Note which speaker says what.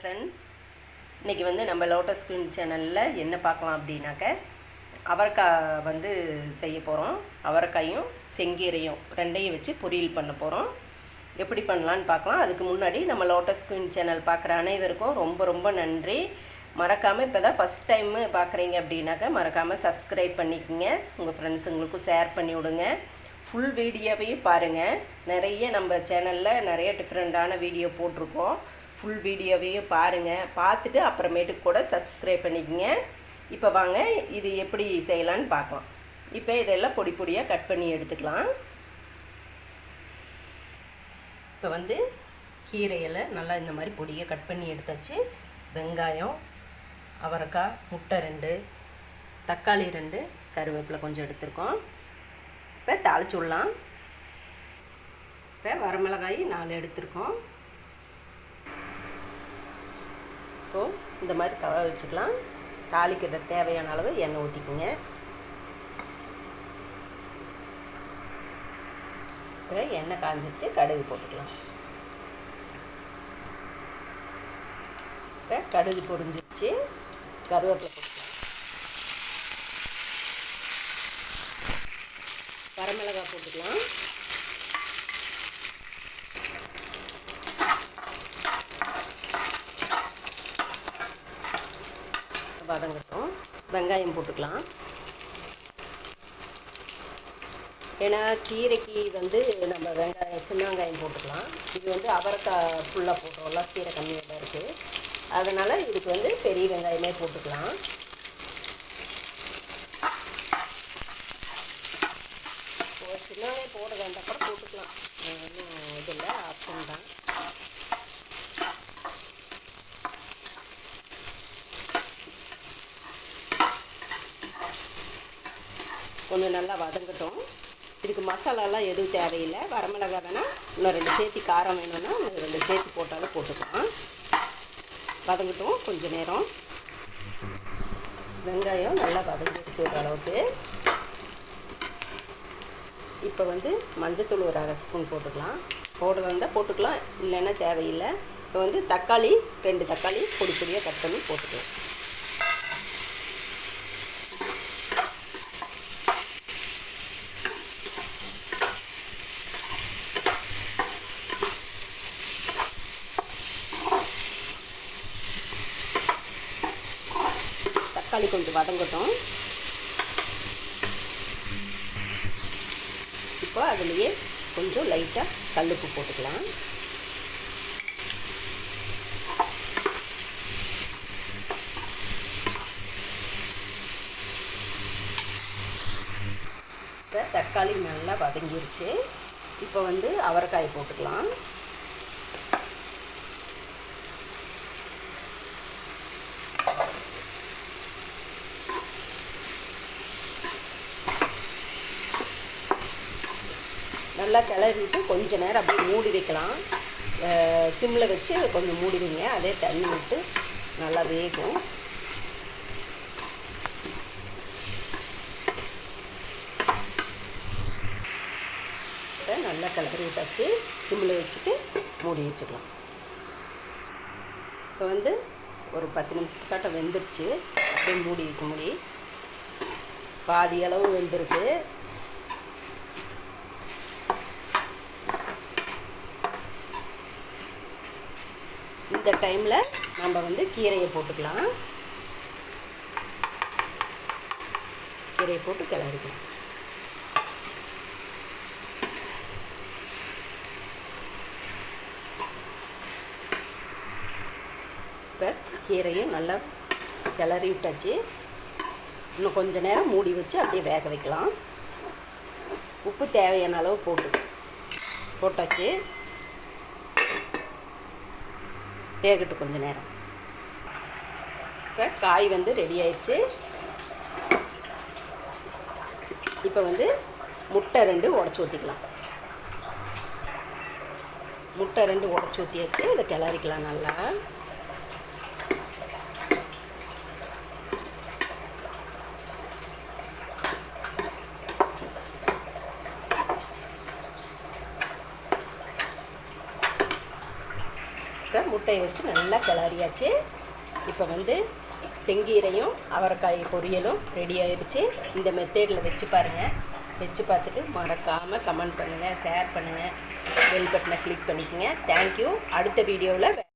Speaker 1: Friends இன்றைக்கி வந்து நம்ம லோட்டஸ் குயின் சேனலில் என்ன பார்க்கலாம் அப்படின்னாக்க அவரைக்காய் வந்து செய்ய போகிறோம் அவரைக்காயும் செங்கீரையும் ரெண்டையும் வச்சு பொரியல் பண்ண போகிறோம் எப்படி பண்ணலான்னு பார்க்கலாம். அதுக்கு முன்னாடி நம்ம லோட்டஸ் குயின் சேனல் பார்க்குற அனைவருக்கும் ரொம்ப ரொம்ப நன்றி. மறக்காமல் இப்போ தான் ஃபஸ்ட் டைமு பார்க்குறீங்க அப்படின்னாக்கா மறக்காமல் சப்ஸ்கிரைப் பண்ணிக்கோங்க. உங்கள் ஃப்ரெண்ட்ஸுங்களுக்கும் ஷேர் பண்ணி விடுங்க. ஃபுல் வீடியோவையும் பாருங்கள் நிறைய நம்ம சேனலில் நிறைய டிஃப்ரெண்ட்டான வீடியோ போட்டிருக்கோம். ஃபுல் வீடியோவையும் பாருங்கள் பார்த்துட்டு அப்புறமேட்டுக்கு கூட சப்ஸ்கிரைப் பண்ணிக்கோங்க. இப்போ வாங்க இது எப்படி செய்யலான்னு பார்க்கலாம். இப்போ இதெல்லாம் பொடி பொடியாக கட் பண்ணி எடுத்துக்கலாம். இப்போ வந்து கீரையில் நல்லா இந்த மாதிரி பொடியை கட் பண்ணி எடுத்தாச்சு. வெங்காயம் அவரைக்காய் முட்டை ரெண்டு தக்காளி ரெண்டு கருவேப்பிலை கொஞ்சம் எடுத்துருக்கோம். இப்போ தாளிச்சு விடலாம். இப்போ வரமிளகாய் நாலு எடுத்திருக்கோம். இப்போது இந்த மாதிரி தவற வச்சுக்கலாம். தாளிக்கிற தேவையான அளவு எண்ணெய் ஊற்றிக்குங்க இப்போ எண்ணெய் காஞ்சிச்சு கடுகு போட்டுக்கலாம். இப்போ கடுகு பொரிஞ்சிச்சு கருவேப்பிலை போட்டுக்கலாம். வரமிளகாய் போட்டுக்கலாம் வதங்கட்டும் வெங்காயம் போட்டுக்கலாம். ஏன்னா கீரைக்கு வந்து நம்ம வெங்காயம் சின்ன வெங்காயம் போட்டுக்கலாம். இது வந்து அவரைக்காய் ஃபுல்லாக போட்டோம்ல கீரை கம்மியாக தான் இருக்குது அதனால் இதுக்கு வந்து பெரிய வெங்காயமே போட்டுக்கலாம். சின்ன வெங்காயம் போட வேண்டாம் கூட போட்டுக்கலாம். ஒன்றும் இது இல்லை ஆப்ஷன் தான். கொஞ்சம் நல்லா வதங்கட்டும். இதுக்கு மசாலாலாம் எதுவும் தேவையில்லை. வரமிளகா வேணால் இன்னும் ரெண்டு சேர்த்தி காரம் வேணும்னா இன்னும் ரெண்டு சேர்த்து போட்டாலும் போட்டுக்கலாம். வதங்கட்டும் கொஞ்சம் நேரம். வெங்காயம் நல்லா வதங்கிடுச்சு ஓரளவுக்கு இப்போ வந்து மஞ்சத்தூள் ஒரு அரை ஸ்பூன் போட்டுக்கலாம். போட வந்தால் போட்டுக்கலாம் இல்லைன்னா தேவையில்லை. இப்போ வந்து தக்காளி ரெண்டு தக்காளி பொடி பொடியாக கட் பண்ணி போட்டுக்கலாம். தக்காளி கொஞ்சம் வதங்கட்டும். இப்போ அதுலேயே கொஞ்சம் லைட்டாக கல்லுப்பு போட்டுக்கலாம். இப்போ தக்காளி நல்லா வதங்கிருச்சு. இப்போ வந்து அவரைக்காய் போட்டுக்கலாம். நல்லா கிளறிட்டு கொஞ்சம் நேரம் அப்படியே மூடி வைக்கலாம். சிம்மில் வச்சு கொஞ்சம் மூடி வைங்க அதே தண்ணி விட்டு நல்லா வேகும். நல்லா கிளறி விட்டாச்சு. சிம்மில் வச்சுட்டு மூடி வச்சுக்கலாம். இப்போ வந்து ஒரு பத்து நிமிஷத்துக்காட்ட வெந்துருச்சு. அப்படியே மூடி வைக்க முடி பாதி அளவு வெந்திருக்கு. இந்த டைமில் நம்ம வந்து கீரையை போட்டுக்கலாம். கீரையை போட்டு கிளறிக்கலாம். இப்போ கீரையும் நல்லா கிளறி விட்டாச்சு. இன்னும் கொஞ்சம் நேரம் மூடி வச்சு அப்படியே வேக வைக்கலாம். உப்பு தேவையான அளவு போட்டு போட்டாச்சு. வேகட்டும் கொஞ்சம் நேரம். இப்போ காய் வந்து ரெடி ஆயிடுச்சு. இப்போ வந்து முட்டை ரெண்டு உடச்சி ஊற்றிக்கலாம் முட்டை ரெண்டு உடச்சி ஊற்றியாச்சு இதை கிளறிக்கலாம் நல்லா. இப்போ முட்டையை வச்சு நல்லா கிளறியாச்சு. இப்போ வந்து செங்கீரையும் அவரைக்காய் பொரியலும் ரெடி ஆயிடுச்சு இந்த மெத்தேடில் வச்சு பாருங்கள் வச்சு பார்த்துட்டு மறக்காமல் கமெண்ட் பண்ணுங்கள் ஷேர் பண்ணுங்கள் பெல் பட்டனை கிளிக் பண்ணிக்கோங்க. தேங்க்யூ அடுத்த வீடியோவில்